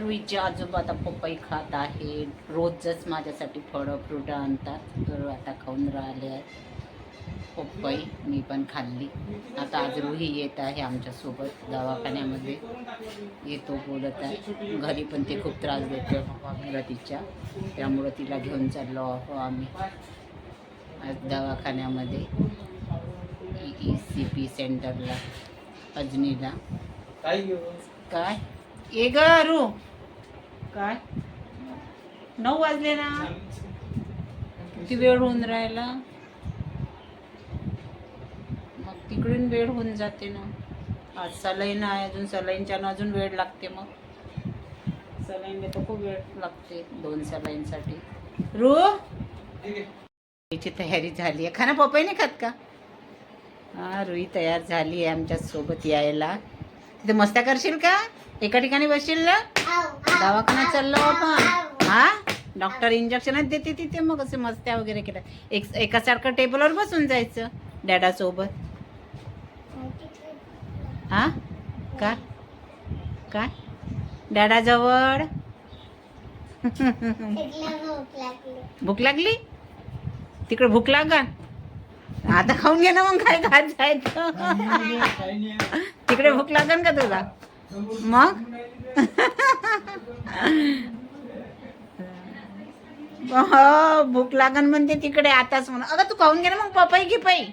रुईचे आजोबा आता पपई खात आहे रोजच माझ्यासाठी फळं फ्रुटं आणतात. तर आता खाऊन राहिले आहेत. पपई मी पण खाल्ली. आता आज रुही येत आहे आमच्यासोबत दवाखान्यामध्ये येतो बोलत आहे. घरी पण ते खूप त्रास देतो तिच्या त्यामुळं तिला घेऊन चाललो आहो आम्ही. आज दवाखान्यामध्ये ई सी पी सेंटरला अजनीला. काय ये ग रू काय? नऊ वाजले ना? किती वेळ होऊन राहिला? मग तिकडून वेळ होऊन जाते ना. आज सलाईन आहे अजून सलाईनच्या अजून वेळ लागते मग. सलाईनला तर खूप वेळ लागते दोन सलाईनसाठी. रू? याची तयारी झाली आहे. खाना पपई नाही खात का? हा रुई तयार झाली आहे आमच्यासोबत यायला. तिथे मस्त्या करशील का? एका ठिकाणी बसशील ना? दवाखान्यात चाललो आपण. हा? डॉक्टर इंजेक्शनच देते तिथे मग असे मस्त्या वगैरे केल्या एक एकासारखं टेबलवर बसून जायचं डॅडासोबत. हा? का? काय डॅडाजवळ. भूक लागली? तिकडे भूक लागा आता खाऊन घे ना मग काय खात जायचं तिकडे भूक लागन का तुला? मग? हो भूक लागन म्हणते तिकडे आताच म्हणून. अगं तू खाऊन घे ना मग पपई घे पाई